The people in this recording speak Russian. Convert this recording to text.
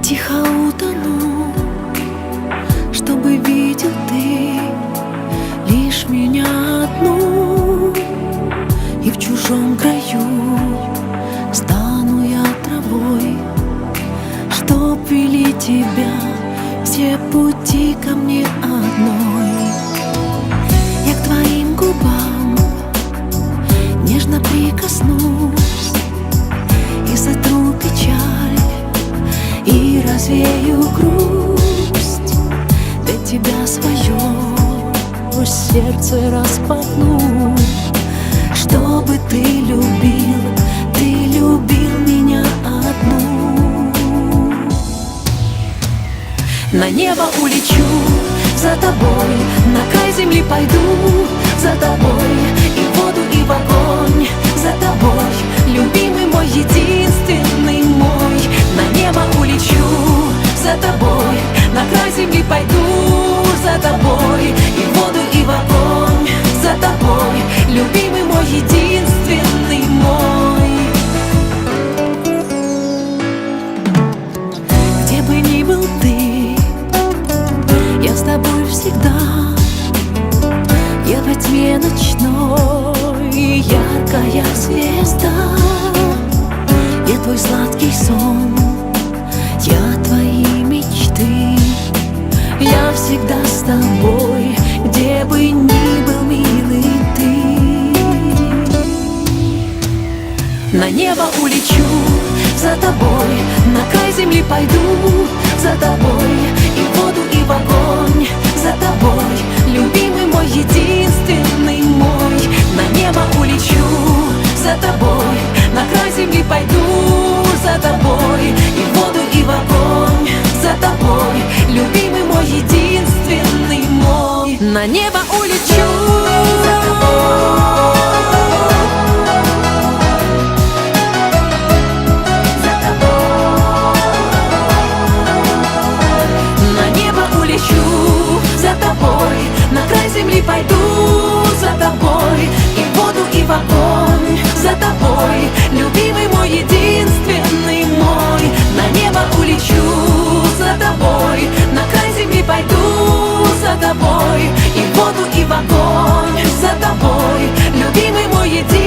Тихо утону, чтобы видел ты Лишь меня одну. И в чужом краю Стану я травой Чтоб вели тебя Все пути ко мне одной развею грусть Для тебя свое сердце распахну. Чтобы ты любил, ты любил меня одну. На небо улечу за тобой На край земли пойду Яркая звезда Я твой сладкий сон Я твои мечты. Я всегда с тобой Где бы ни был, милый ты. На небо улечу за тобой На край земли пойду за тобой на небо улечу. you did.